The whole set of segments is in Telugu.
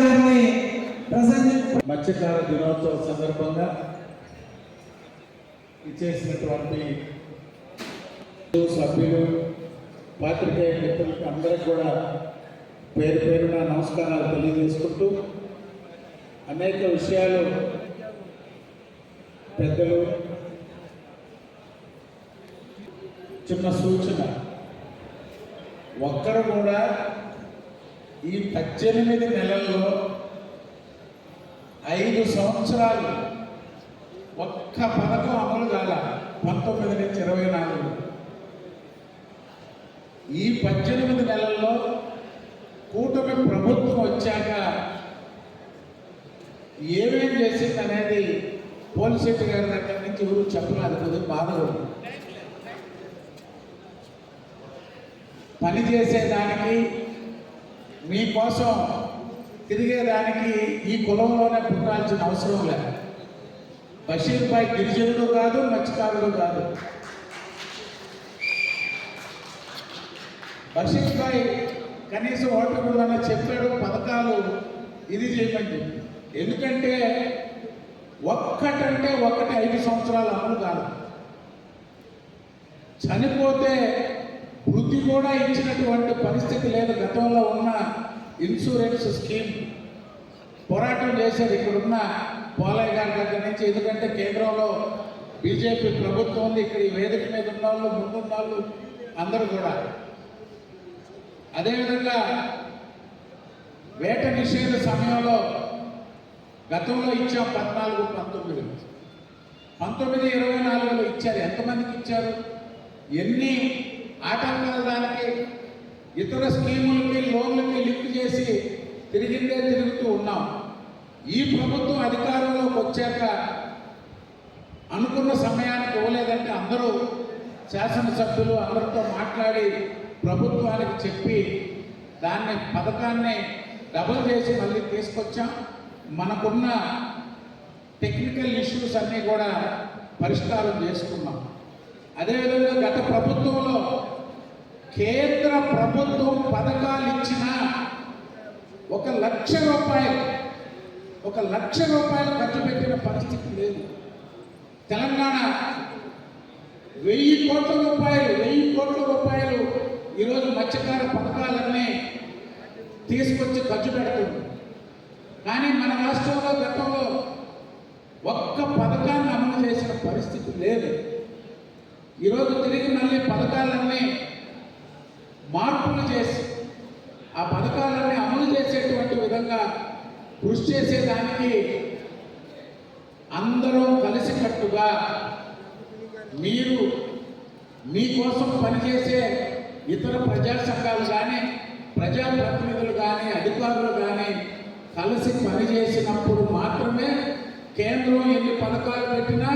గారిని మత్స్యకార దినోత్సవ సందర్భంగా ఇచ్చేసినటువంటి సభ్యులు పాత్రికేయ మిత్రులకు అందరికి కూడా పేరు పేరున నమస్కారాలు తెలియజేసుకుంటూ అనేక విషయాలు పెద్దలు చిన్న సూచన. ఒక్కరు కూడా ఈ పద్దెనిమిది నెలల్లో ఐదు సంవత్సరాలు ఒక్క పథకం అమలు కాల పంతొమ్మిది నుంచి ఇరవై నాలుగు. ఈ పద్దెనిమిది నెలల్లో కూటమి ప్రభుత్వం వచ్చాక ఏమేం చేసింది అనేది పోలిశెట్టి గారి దగ్గర నుంచి ఎవరు చెప్పలేదు కొద్దిగా బాధ పని చేసేదానికి మీకోసం తిరిగేదానికి ఈ కులంలోనే పుట్టాల్సిన అవసరం లేదు. బషీర్ భాయ్ గిరిజనుడు కాదు మత్స్యకారుడు కాదు. బషీర్ భాయ్ కనీసం ఓటమిలోనే చెప్పాడు పథకాలు ఇది చేయమని ఎందుకంటే ఒక్కటంటే ఒక్కటి ఐదు సంవత్సరాలు అమలు కాదు. చనిపోతే వృద్ధి కూడా ఇచ్చినటువంటి పరిస్థితి లేదు గతంలో ఉన్న ఇన్సూరెన్స్ స్కీమ్ పోరాటం చేశారు ఇక్కడున్న పోలయ్య గారి దగ్గర నుంచి. ఎందుకంటే కేంద్రంలో బీజేపీ ప్రభుత్వం ఉంది. ఇక్కడ ఈ వేదిక మీద ఉన్న వాళ్ళు ముందున్న వాళ్ళు అందరూ కూడా. అదేవిధంగా వేట నిషేధ సమయంలో గతంలో ఇచ్చాం పద్నాలుగు పంతొమ్మిది. పంతొమ్మిది ఇరవై నాలుగులో ఇచ్చారు. ఎంతమందికి ఇచ్చారు? ఎన్ని ఆటంకాలు దానికి ఇతర స్కీములకి లోన్లకి లింక్ చేసి తిరిగిందే తిరుగుతూ ఉన్నాం. ఈ ప్రభుత్వం అధికారంలోకి వచ్చాక అనుకున్న సమయానికి ఇవ్వలేదంటే అందరూ శాసనసభ్యులు అందరితో మాట్లాడి ప్రభుత్వానికి చెప్పి దాన్ని పథకాన్ని డబుల్ చేసి మళ్ళీ తీసుకొచ్చాం. మనకున్న టెక్నికల్ ఇష్యూస్ అన్నీ కూడా పరిష్కారం చేసుకున్నాం. అదేవిధంగా గత ప్రభుత్వంలో కేంద్ర ప్రభుత్వం పథకాలు ఇచ్చిన ఒక లక్ష రూపాయలు ఒక లక్ష రూపాయలు ఖర్చు పెట్టిన పరిస్థితి లేదు. తెలంగాణ వెయ్యి కోట్ల రూపాయలు వెయ్యి కోట్ల రూపాయలు ఈరోజు మత్స్యకార పథకాలన్నీ తీసుకొచ్చి ఖర్చు పెడుతుంది. కానీ మన రాష్ట్రంలో గతంలో ఒక్క పథకాన్ని అమలు చేసిన పరిస్థితి లేదు. ఈరోజు తిరిగి మళ్ళీ పథకాలన్నీ మార్పులు చేసి ఆ పథకాలన్నీ అమలు చేసేటువంటి విధంగా కృషి చేసేదానికి అందరూ కలిసికట్టుగా మీరు మీకోసం పనిచేసే ఇతర ప్రజా సంఘాలు కానీ ప్రజాప్రతినిధులు కానీ అధికారులు కానీ కలిసి పనిచేసినప్పుడు మాత్రమే కేంద్రం ఎన్ని పథకాలు పెట్టినా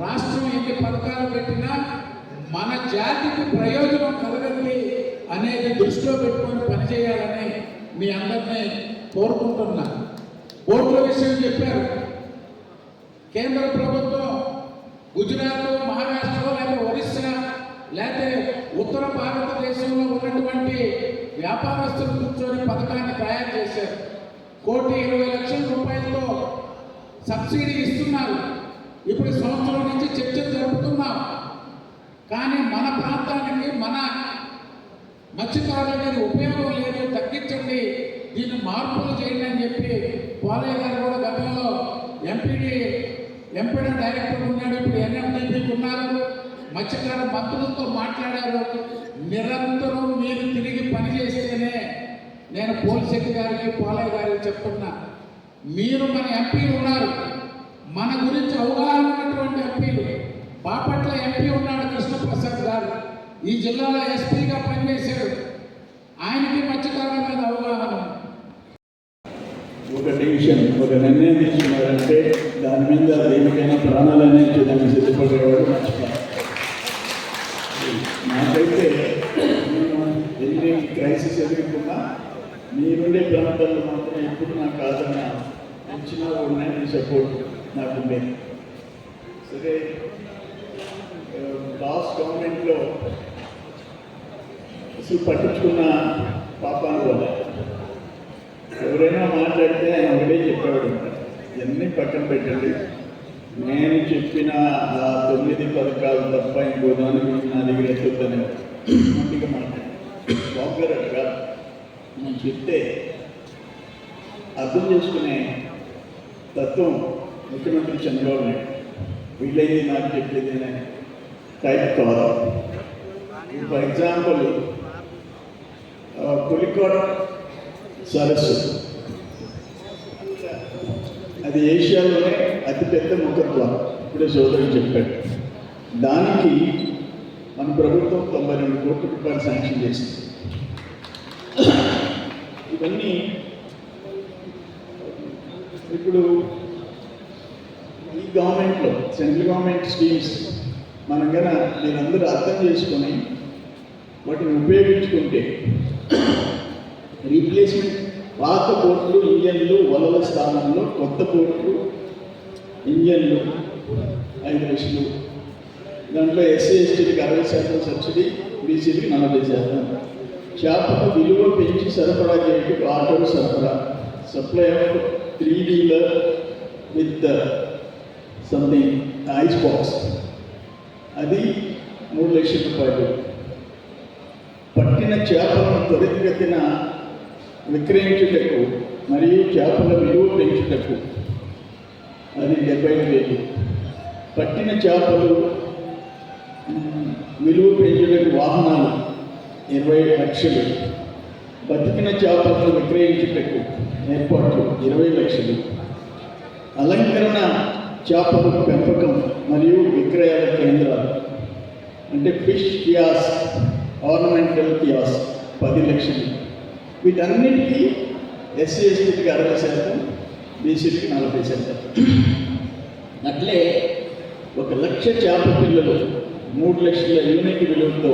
రాష్ట్రం ఎన్ని పథకాలు పెట్టినా మన జాతికి ప్రయోజనం కలగండి అనేది దృష్టిలో పెట్టుకొని పనిచేయాలని మీ అందరినీ కోరుకుంటున్నా. ఓట్ల విషయం చెప్పారు. కేంద్ర ప్రభుత్వం గుజరాత్ మహారాష్ట్ర లేదా ఒరిస్సా లేకపోతే ఉత్తర భారతదేశంలో ఉన్నటువంటి వ్యాపారస్తులు కూర్చొని పథకాన్ని తయారు చేశారు. కోటి ఇరవై లక్షల రూపాయలతో సబ్సిడీ ఇస్తున్నారు. ఇప్పుడు సంవత్సరం నుంచి చర్చలు జరుపుతున్నాం. కానీ మన ప్రాంతానికి మన మత్స్యకారులు అనేది ఉపయోగం లేదు తగ్గించండి దీన్ని మార్పులు చేయండి అని చెప్పి బాలయ్య గారు కూడా గతంలో ఎంపీడీ ఎంపీడీ డైరెక్టర్ ఉన్నాడు ఇప్పుడు ఎన్ఎండిపీకి ఉన్నారు. మత్స్యకార మంత్రులతో మాట్లాడారు. నిరంతరం మీరు తిరిగి పనిచేస్తేనే నేను పోలిశెట్టి గారికి పాలయ్య గారికి చెప్తున్నా. మీరు మన ఎంపీలు ఉన్నారు. మన గురించి అవగాహన ఉన్నటువంటి ఎంపీలు. బాపట్ల ఎంపీ ఉన్నాడు కృష్ణప్రసాద్ గారు. ఈ జిల్లాలో ఎస్పీగా పనిచేశాడు. ఆయనకి మత్స్యకారుల మీద అవగాహన ఒక డివిజన్ ఒక నిర్ణయం తీసుకున్నారంటే దాని మీద దేనికైనా ప్రాణాలనే దాన్ని సిద్ధపడేవాడు మర్చిపోయారు నాకైతే ఎన్ని క్రైసిస్ ఎదుర్కొన్నా మీరుండే ప్రాంతాల్లో మాత్రం ఎప్పుడు నాకు కాదన్న ఇచ్చిన ఉన్నాయని సపోర్ట్ నాకు ఉండేది. సరే లాస్ట్ గవర్నమెంట్లో పట్టించుకున్న పాపాలు కూడా. ఎవరైనా మాట్లాడితే ఆయన ఒకటే చెప్పేవాడు ఇవన్నీ పక్కన పెట్టండి. నేను చెప్పిన ఆ తొమ్మిది పథకాలు తప్ప ఇంకో దాని గురించి నా దగ్గర ఎత్తుతానే మంచిగా మాట్లాడి. బాబుగారు అట్లా కాదు. నేను చెప్తే అర్థం చేసుకునే తత్వం ముఖ్యమంత్రి చంద్రబాబు నాయుడు. వీళ్ళైతే నాకు చెప్పేది అనే టైప్ కావాలి. ఫర్ ఎగ్జాంపుల్ పులికోట సరస్సు. అది ఏషియాలోనే అతిపెద్ద ముఖద్వారం ఇప్పుడే సోదరుడు చెప్పాడు. దానికి మన ప్రభుత్వం తొంభై రెండు కోట్ల రూపాయలు శాంక్షన్ చేసింది. ఇవన్నీ ఇప్పుడు ఈ గవర్నమెంట్లో సెంట్రల్ గవర్నమెంట్ స్కీమ్స్ మనం కన మీరందరూ అర్థం చేసుకొని వాటిని ఉపయోగించుకుంటే రీప్లేస్మెంట్ పాత పోర్టులు ఇంజన్లు వలల స్థానంలో కొత్త పోర్టులు ఇంజన్లు ఐదు లక్షలు. దాంట్లో ఎస్సీ ఎస్టీలకు అరవై శాతం సబ్సిడీ బీసీలకు నలభై శాతం. చేపల విలువ పెంచి సరఫరా చేయడానికి ఆటోలు సరఫరా. Supply of three dealer with something ice box అది మూడు లక్షల రూపాయలు. పట్టిన చేపలను త్వరితగతిన విక్రయించుటకు మరియు చేపల విలువ పెంచుటకు. అది డెబ్బై వేలు. పట్టిన చేపలు విలువ పెంచుటకు వాహనాలు ఇరవై లక్షలు. బతికిన చేపలను విక్రయించుటకు ఏర్పాట్లు ఇరవై లక్షలు. అలంకరణ చేపల పెంపకం మరియు విక్రయాల కేంద్రాలు. అంటే ఫిష్ కియాస్ ఆర్నమెంటల్ కియాస్ పది లక్షలు. వీటన్నిటికీ ఎస్సీ ఎస్టీకి అరవై శాతం బీసీకి నలభై శాతం. అట్లే ఒక లక్ష చేప పిల్లలు మూడు లక్షల యూనిట్ విలువతో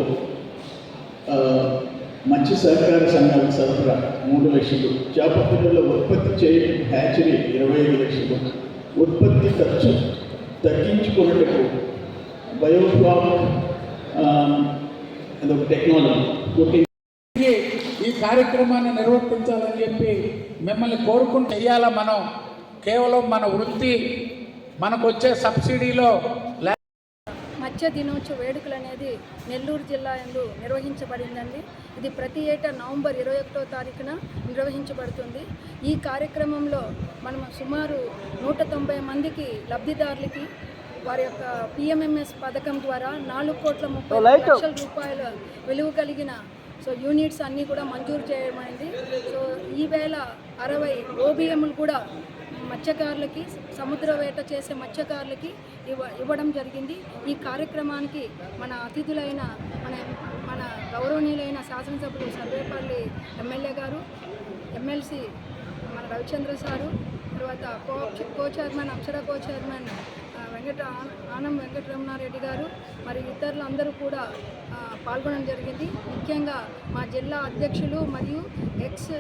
మంచి మత్స్య సహకార సంఘాల సరఫరా మూడు లక్షలు. చేప పిల్లల ఉత్పత్తి చేయడం హ్యాచరీ ఇరవై ఐదు లక్షలు. ఉత్పత్తి ఖర్చు తగ్గించుకున్నట్టు బయోఫ్లామ్ అదొక టెక్నాలజీ ఈ కార్యక్రమాన్ని నిర్వర్తించాలని చెప్పి మిమ్మల్ని కోరుకుంటూ చెయ్యాలా మనం. కేవలం మన వృత్తి మనకు వచ్చే సబ్సిడీలో మత్స్య దినోత్సవ వేడుకలు అనేది నెల్లూరు జిల్లా యందు నిర్వహించబడిందండి. ఇది ప్రతి ఏటా నవంబర్ ఇరవై ఒకటో తారీఖున నిర్వహించబడుతుంది. ఈ కార్యక్రమంలో మనం సుమారు నూట తొంభై మందికి లబ్ధిదారులకి వారి యొక్క పిఎంఎంఎస్ పథకం ద్వారా నాలుగు కోట్ల ముప్పై లక్షల రూపాయల విలువ కలిగిన సో యూనిట్స్ అన్నీ కూడా మంజూరు చేయడమైంది సో ఈవేళ అరవై ఓబిఎంలు కూడా మత్స్యకారులకి సముద్ర వేట చేసే మత్స్యకారులకి ఇవ్వ ఇవ్వడం జరిగింది. ఈ కార్యక్రమానికి మన అతిథులైన మన మన గౌరవనీయులైన శాసనసభ్యులు సర్వేపల్లి ఎమ్మెల్యే గారు ఎమ్మెల్సీ మన రవిచంద్ర సారు తర్వాత co co chairman Akshara co chairman Venkata Anam Venkataramanareddy గారు మరి ఇతరులు అందరూ కూడా పాల్గొనడం జరిగింది. ముఖ్యంగా మా జిల్లా అధ్యక్షులు మరియు ఎక్స్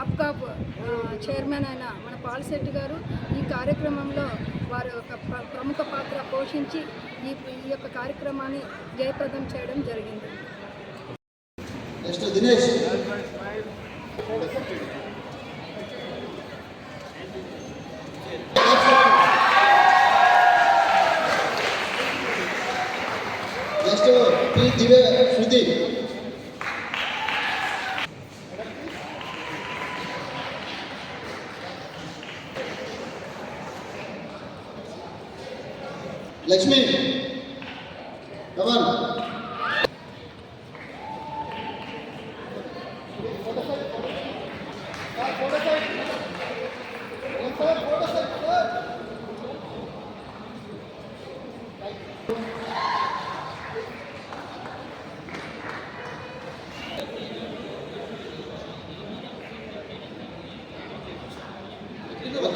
అప్కాప్ చైర్మన్ అయిన మన పాలశెట్టి గారు ఈ కార్యక్రమంలో వారు ఒక ప్ర- ప్రముఖ పాత్ర పోషించి ఈ ఈ యొక్క కార్యక్రమాన్ని జయప్రదం చేయడం జరిగింది. Next Dinesh next P దివే Shruti Lakshmi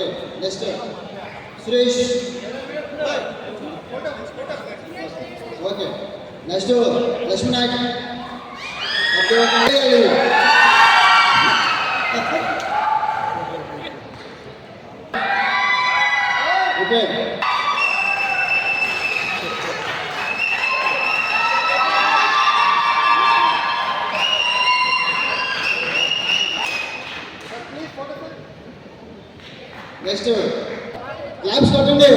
okay next Suresh okay next Lakshmi Nayak okay okay okay next. Claps కొట్టండి.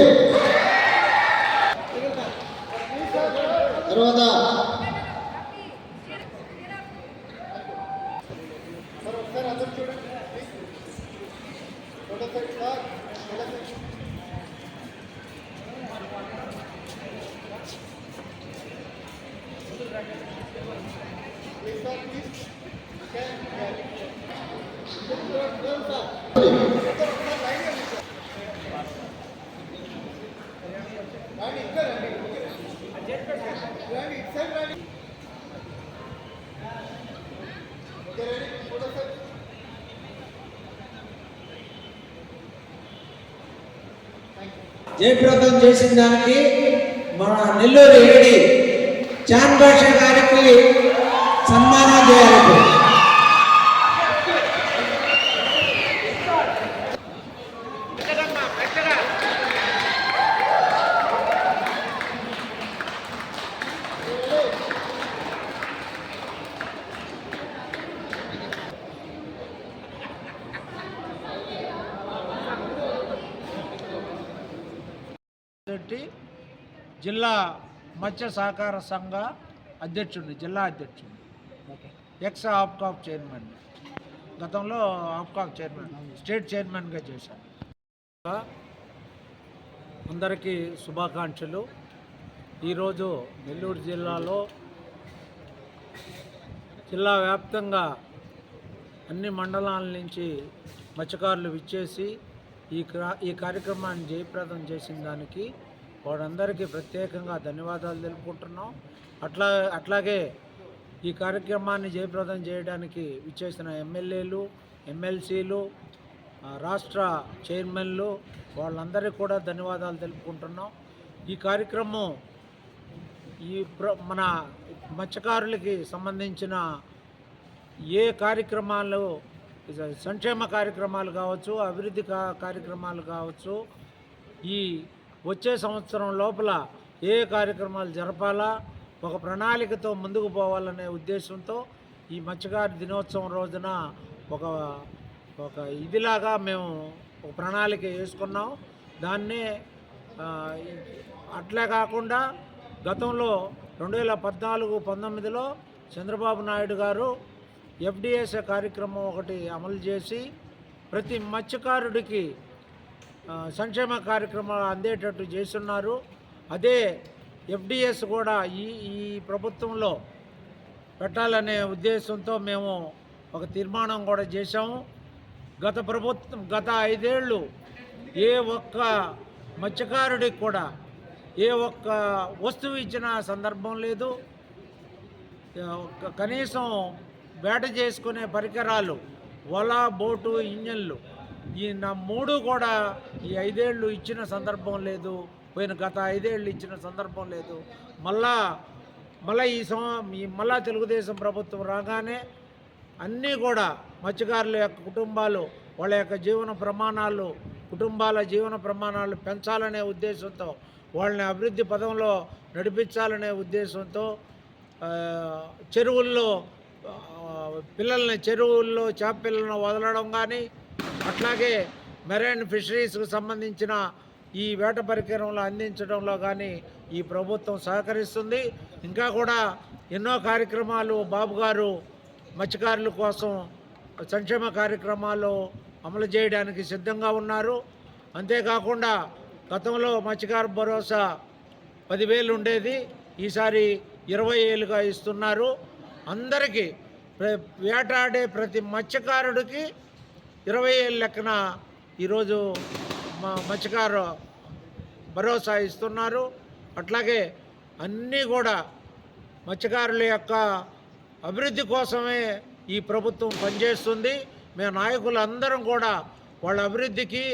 జయప్రదం చేసిన దానికి మన నెల్లూరు ఏడి చాన్ భాష గారికి సన్మానం చేయాలి ఇప్పుడు. రెడ్డి జిల్లా మత్స్య సహకార సంఘ అధ్యక్షుడిని జిల్లా అధ్యక్షుడిని. ఎక్స్ ఆప్కాప్ చైర్మన్ గతంలో ఆప్కాప్ చైర్మన్ స్టేట్ చైర్మన్గా చేశాను అందరికీ శుభాకాంక్షలు. ఈరోజు నెల్లూరు జిల్లాలో జిల్లా వ్యాప్తంగా అన్ని మండలాల నుంచి మత్స్యకారులు విచ్చేసి ఈ క్రా- ఈ కార్యక్రమాన్ని జయప్రదం చేసిన దానికి వారందరికీ ప్రత్యేకంగా ధన్యవాదాలు తెలుపుకుంటున్నాం. అట్లా అట్లాగే ఈ కార్యక్రమాన్ని జయప్రదం చేయడానికి విచ్చేసిన ఎమ్మెల్యేలు ఎమ్మెల్సీలు రాష్ట్ర చైర్మన్లు వాళ్ళందరికీ కూడా ధన్యవాదాలు తెలుపుకుంటున్నాం. ఈ కార్యక్రమం ఈ ప్ర మన మత్స్యకారులకి సంబంధించిన ఏ కార్యక్రమాలు సంక్షేమ కార్యక్రమాలు కావచ్చు అభివృద్ధి కా కార్యక్రమాలు కావచ్చు ఈ వచ్చే సంవత్సరం లోపల ఏ కార్యక్రమాలు జరపాలా ఒక ప్రణాళికతో ముందుకు పోవాలనే ఉద్దేశంతో ఈ మత్స్యకారి దినోత్సవం రోజున ఒక ఒక ఇదిలాగా మేము ఒక ప్రణాళిక వేసుకున్నాం. దాన్నే అట్లే కాకుండా గతంలో రెండు వేల పద్నాలుగు పంతొమ్మిదిలో చంద్రబాబు నాయుడు గారు ఎఫ్డిఎస్ఏ కార్యక్రమం ఒకటి అమలు చేసి ప్రతి మత్స్యకారుడికి సంక్షేమ కార్యక్రమాలు అందేటట్టు చేస్తున్నారు. అదే ఎఫ్డిఎస్ కూడా ఈ ఈ ప్రభుత్వంలో పెట్టాలనే ఉద్దేశంతో మేము ఒక తీర్మానం కూడా చేశాము. గత ప్రభుత్వం గత ఐదేళ్ళు ఏ ఒక్క మత్స్యకారుడికి కూడా ఏ ఒక్క వస్తువు ఇచ్చిన సందర్భం లేదు. కనీసం వేట చేసుకునే పరికరాలు వల బోటు ఇంజన్లు ఈ నా మూడు కూడా ఈ ఐదేళ్ళు ఇచ్చిన సందర్భం లేదు. పోయిన గత ఐదేళ్ళు ఇచ్చిన సందర్భం లేదు. మళ్ళా మళ్ళీ ఈ సం ఈ మళ్ళా తెలుగుదేశం ప్రభుత్వం రాగానే అన్నీ కూడా మత్స్యకారుల యొక్క కుటుంబాలు వాళ్ళ యొక్క జీవన ప్రమాణాలు కుటుంబాల జీవన ప్రమాణాలు పెంచాలనే ఉద్దేశంతో వాళ్ళని అభివృద్ధి పదంలో నడిపించాలనే ఉద్దేశంతో చెరువుల్లో పిల్లల్ని చెరువుల్లో చేప పిల్లలను వదలడం కానీ అట్లాగే మెరైన్ ఫిషరీస్కు సంబంధించిన ఈ వేట పరికరంలో అందించడంలో కానీ ఈ ప్రభుత్వం సహకరిస్తుంది. ఇంకా కూడా ఎన్నో కార్యక్రమాలు బాబు గారు మత్స్యకారుల కోసం సంక్షేమ కార్యక్రమాలు అమలు చేయడానికి సిద్ధంగా ఉన్నారు. అంతేకాకుండా గతంలో మత్స్యకారు భరోసా పదివేలు ఉండేది. ఈసారి ఇరవై ఏళ్ళుగా ఇస్తున్నారు. అందరికీ వేటాడే ప్రతి మత్స్యకారుడికి ఇరవై ఏళ్ళ లెక్కన ఈరోజు మా మత్స్యకారు భరోసా ఇస్తున్నారు. అట్లాగే అన్నీ కూడా మత్స్యకారుల యొక్క అభివృద్ధి కోసమే ఈ ప్రభుత్వం పనిచేస్తుంది. మేము నాయకులు అందరం కూడా వాళ్ళ అభివృద్ధికి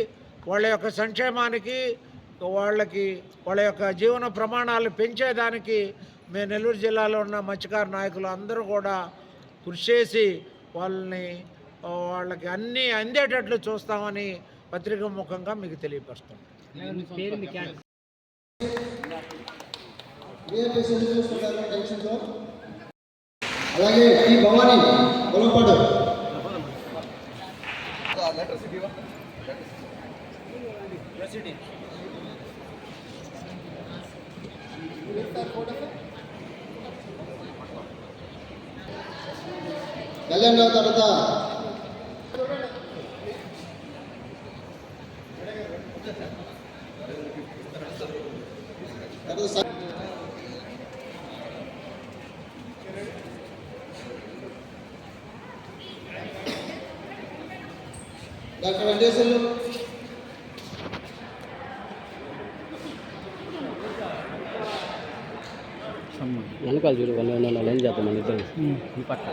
వాళ్ళ యొక్క సంక్షేమానికి వాళ్ళకి వాళ్ళ యొక్క జీవన ప్రమాణాలు పెంచేదానికి మేము నెల్లూరు జిల్లాలో ఉన్న మత్స్యకార నాయకులు అందరూ కూడా కృషి చేసి వాళ్ళని వాళ్ళకి అన్నీ అందేటట్లు చూస్తామని పత్రిక ముఖంగా మీకు తెలియపరుస్తాం. అలాగే ఈ భవానీ కళ్యాణ్ రావు తర్వాత తర్వాత స- డాక్టర్ వెంకటేశ్వర్లు వెనకాల చూడు వాళ్ళు లైన్ చేద్దాం మన ఇద్దరు. పట్ల